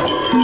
จะ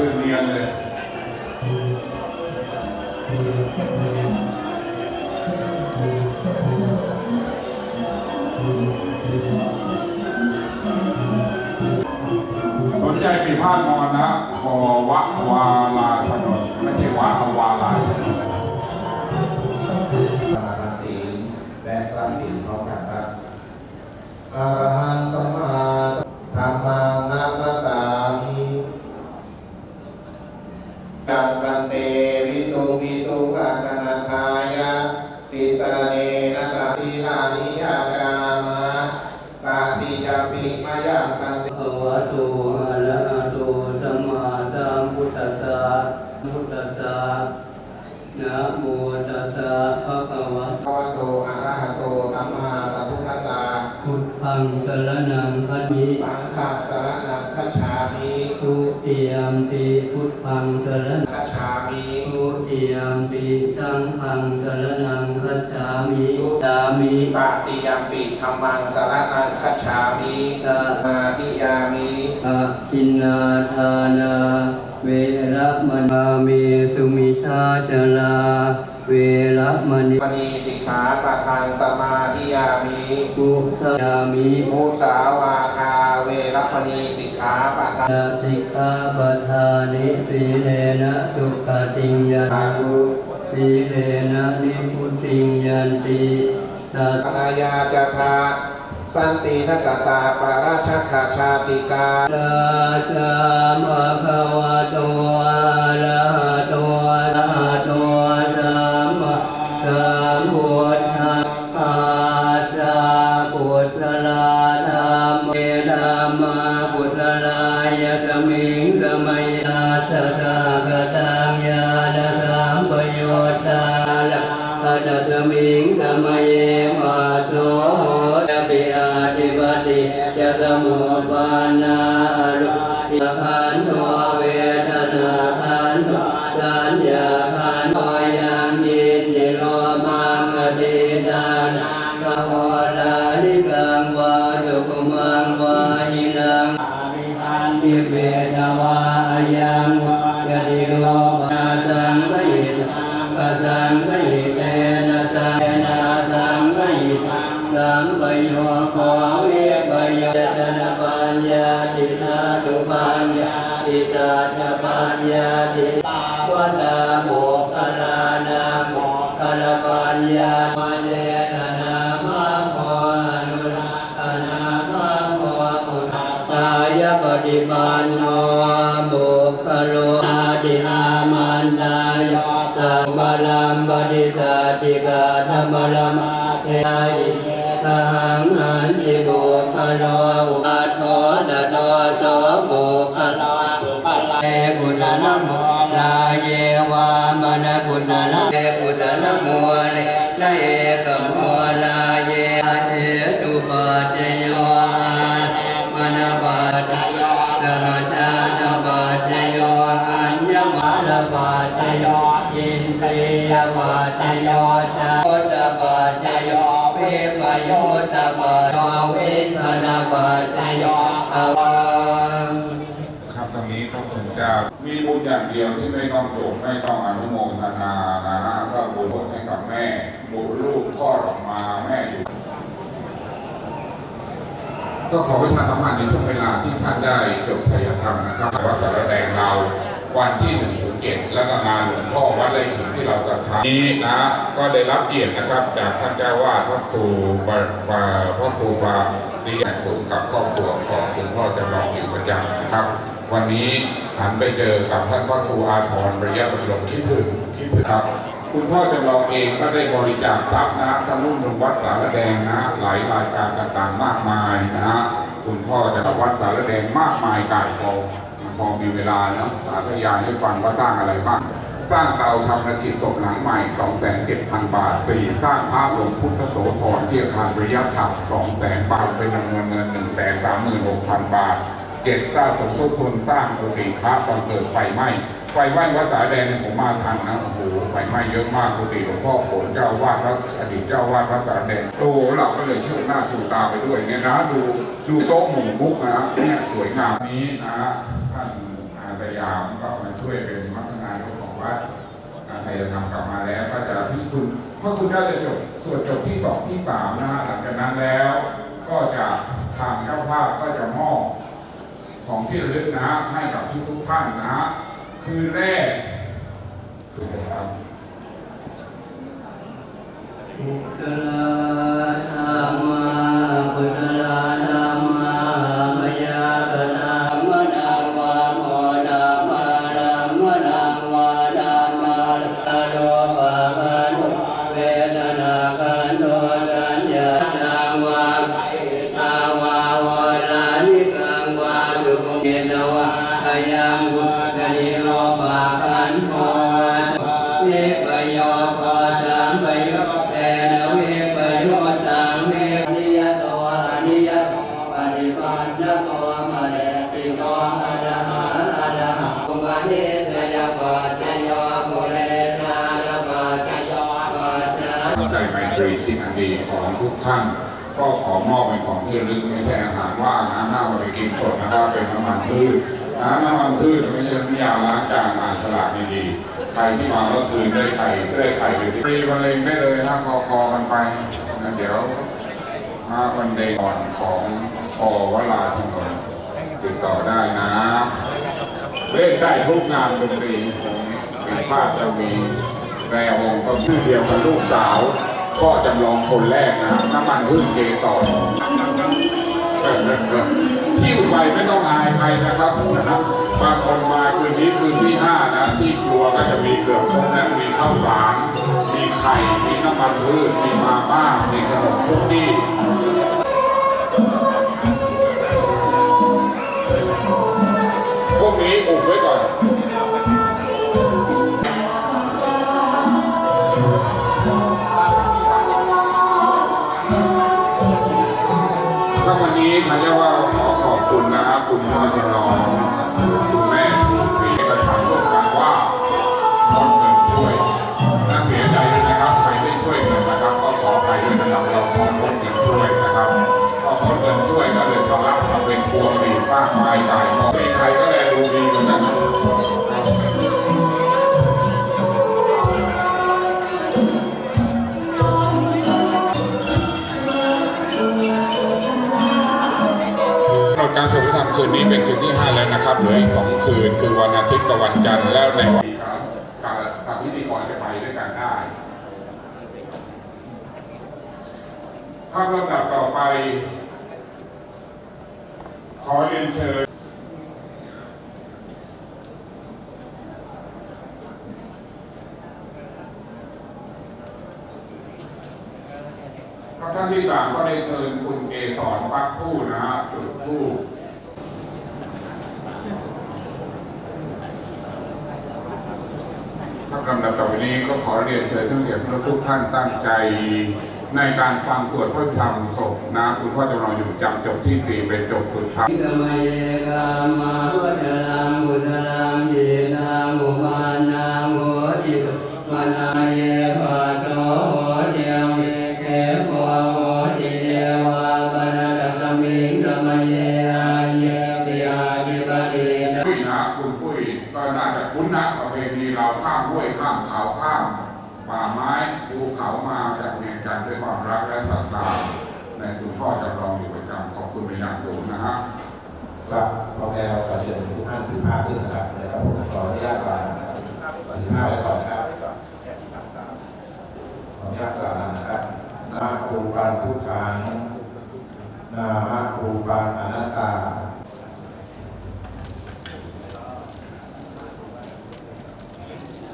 คืนเรียนเลยสนใจปีพาดนอนนะขอวะวาลาถนนไม่ใช่วะอวาลาถนนสมาศีลและพระศีลพร้อมกันครับ กังกันเตวิสุงวิสุกังคณทายะติสรเนนะสัตติอานิยากามะปาติยาปิมายังกันเตภะวะโตอะระหะโตสัมมาสัมพุทธัสสะพุทธัสสะนะโมตัสสะภะคะวะภะวะโตอะระหะโตสัมมาสัมพุทธัสสะพุทธังสรณังคัจฉิสังฆัส ปิพุทธังสรณังคัจฉามิทุติยมปิสังฆังสรณังคัจฉามิสามิปฏิยัมปิธรรมังสารนังคัจฉามิตะมาทิยามิอะอินนาทานา เวระมณาเมสุมิชาจลา เวเวระมณีมณีสิกขาปะทังสมาธิยามิมุสายามิมุสาวาคาเวรมณีสิกขาปะทังนาสิกขาปทานิสีเลนะสุขติงยันสาธุสีเลนะนิพุติงยันติตาอายาจทาสันติทักตาปราชคาชาติกาตาสามะภะวะโตอะร ตสมิงสมัยมาโสจะปิอาติปติจะสมุปานาอรุติขันโทเวทนาขันโทสัญญาขันโทยังยินยิโรมังกติตานังกโหลานิกังวาสุขุมังวาหินังอาภิพันติเวทวายังยะติโลมาสังกยิตังสังกยิต ตังสังปโยโควิปยตนะปัญญาตินาสุปัญญาติสัจปัญญาติตาวตาโมกขลานาโมกขลปัญญาปัญเยตนามาโมอนุราอนามาโมปุตตายปฏิปันโนโมกขโลอาติอามันดายตังบาลัมปฏิสัตติกาธรรมลมาเทอิ ทหังอันติโมกขโลอัตโตตะโตโสโมกขโลอุปลาเอปุตตะนะโมลาเยวามะนะปุตตะนะเอปุตตะนะโมเลนะเอกโมลาเยเอตุปัจจโยมนะปัจจโยสหชาตปัจจโยอัญญมาละปัจจโยอินทรียปัจจโยชาโตปัจจโย วิปโยตปัจจโยวิธนาปัจจโยอวังครับตรงนี้พระคุณเจ้ามีบุญอย่างเดียวที่ไม่ต้องจบไม่ต้องอนุโมทนานะฮะก็บุญให้กับแม่บุญลูกคลอดออกมาแม่อยู่ก็ขอประชาสัมพันธ์ในช่วงเวลาที่ท่านได้จบชัยธรรมนะครับวัดสารแดงเราวันที่1นถึงเแล้วก็งานหลวงพ่อวัดไร่ขิงที่เรา ศรัทธานี้นะก็ได้รับเกียรตินะครับ จากท่านเจ้าวาดพระครูปะปะพระครูปาดีแห่สูงกับครอบครัวของคุณพ่อจำลองอยู่ประจำนะครับ วันนี้หันไปเจอกับท่านพระครูอาทรระยะบรมคิดถึงคิดถึงครับ คุณพ่อจำลองเองก็ได้บริจาคทรัพย์นะทำนุ่นงวัดสารแดงนะหลายรายการต่างๆมากมายนะฮะคุณพ่อจะวัดสารแดงมากมายกายพอพอมีเวลาเนาะสาธยายให้ฟังว่าสร้างอะไรบ้าง สร้างเตาชำรกิจศพหลังใหม่ 2,700 บาท 4 สร้างพระหลวงพุทธโสธรที่อาคารริยัติธรรม200,000 บาท เป็นจำนวนเงิน 136,000 บาท เก็บสร้างสมทบทุนสร้างกุฏิพระตอนเกิดไฟไหม้ ไฟไหม้วัดสาแดงเนี่ยผมมาทันนะ โอ้โห ไฟไหม้เยอะมากกุฏิหลวงพ่อผลเจ้าวาดวัดอดีตเจ้าวาดวัดสาแดงโอ้โหเราก็เลยเชื่อหน้าชูตาไปด้วยเนี่ยนะดูดูโต๊ะหมู่บุ๊กนะเนี่ยสวยงามนี้นะท่านอาสยามก็มาช่วยเป็น มัคคณายกของวัดใครจะทำกลับมาแล้วก็จะพี่คุณพระคุณได้จะจบส่วนจบที่สองที่สามนะฮะหลังจากนั้นแล้ว ก็จะทางเจ้าภาพก็จะมอบของที่ระลึกนะฮะให้กับทุกทุกท่านนะฮะคืนแรกคือจะท น้ำใจไมตรีที่อันดีของทุกท่าน ก็ขอมอบเป็นของที่ระลึกไม่ใช่อาหารว่างนะห้ามเอาไปกินสดนะครับเป็นน้ำมันพืชนะน้ำมันพืชไม่ใช่น้ำยาล้างจานอ่านฉลากดีๆใครที่มาเมื่อคืนได้ไข่ได้ไข่ไปฟรีมะเร็งได้เลยนะคอคอกันไปนะเดี๋ยวมาวันเดย์ก่อนของอวราทินนติดต่อได้นะเล่นได้ทุกงานดนตรีของปีพาดจะมี แรวงก็ชื่อเดียวกับลูกสาว ก็จำลองคนแรกนะน้ำมันพึ่งเกสรที่ไปไม่ต้องอายใครนะครับนะครับบางคนมาคืนนี้คืนที่ห้านะที่ครัวก็จะมีเกือบครบนะมีข้าวสาร มีไข่ มีน้ำมันพืช มีมาม่า มีขนมคุกกี้พวกนี้อุบไว้ก่อน ก็วันนี้ทันเรียกว่าขอขอบคุณนะครับคุณพ่อชนองคุณแม่ศรีกระชังร่วมกันว่าลดเงินช่วยน่าเสียใจด้วยนะครับใครไม่ช่วยเงินนะครับก็ขอไปด้วยนะครับเราขอลดเงินช่วยนะครับพอลดเงินช่วยก็เลยทะลักมาเป็นพวงหลีดมากมายจ่ายของมีใครก็แลดูดี คืนนี้เป็นคืนที่ 5 แล้วนะครับเหลืออีก2คืนคือวันอาทิตย์กับวันจันทร์แล้วในวันครับกับกับพิธีกรจะไปด้วยกันได้ข้าลำดับต่อไป ขอเรียนเชิญท่านที่สามก็ได้เชิญคุณเกสรฟักผู้นะฮะจุดผู้ครับ ลำดับต่อไปนี้ก็ขอเรียนเชิญท่านเกียรทุกท่านตั้งใจ ในการฟังสวดพระธรรมศพนะคุณพ่อจำลองอยู่จำจบที่สี่เป็นจบสุดท้ายมามาวัจรังบุตรังเยนามุปา ทุกขังนามครูปานอนัตตา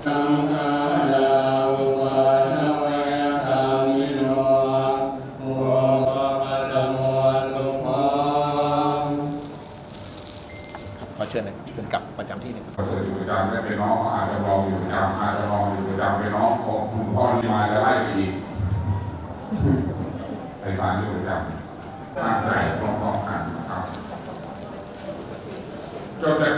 สังฆาดาอุปาทเวธามิโนโมภะคะโมสุภาขอเชิญเลยขึ้นกลับประจำที่หนึ่งก็เคยอยู่ประจำได้เป็นน้องอาจจะลองอยู่ประจำอาจจะลองอยู่ประจำเป็นน้องของคุณพ่อที่มาจะไล่อีกไอ้บ้า นอยู่ประจำตั้งใจพร้อมๆกันครับจบแล้ว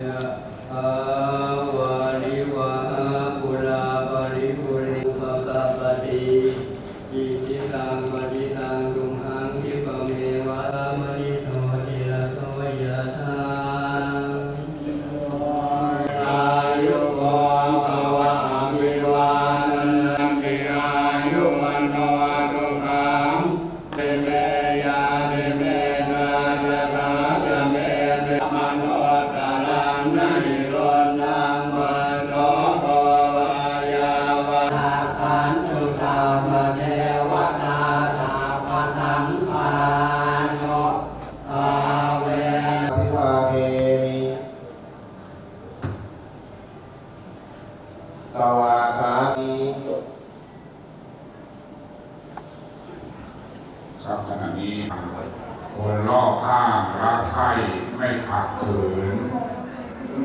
คนรอบข้างรักใคร่ไม่ขัดขืน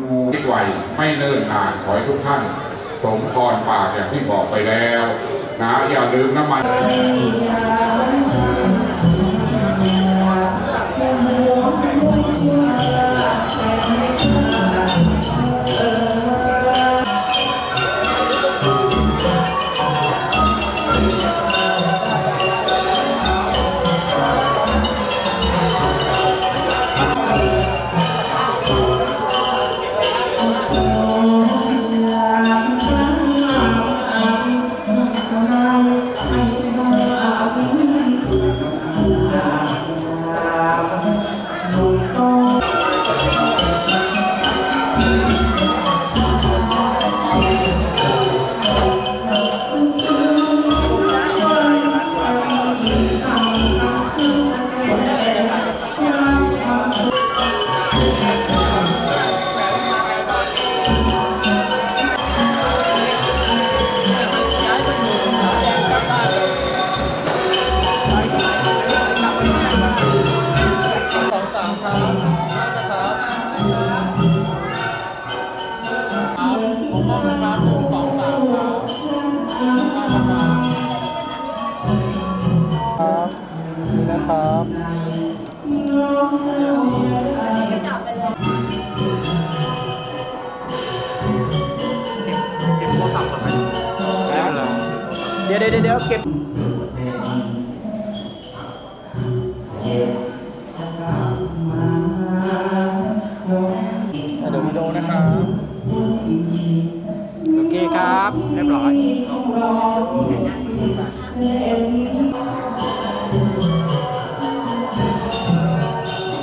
งูไม่ไหวไม่เนิ่นนานขอให้ทุกท่าน สมพรปากอย่างที่บอกไปแล้ว นะอย่าลืมน้ำมัน เดี๋ยวเดี๋ยวเก็บ อ่ะเดี๋ยววิดีโอนะครับ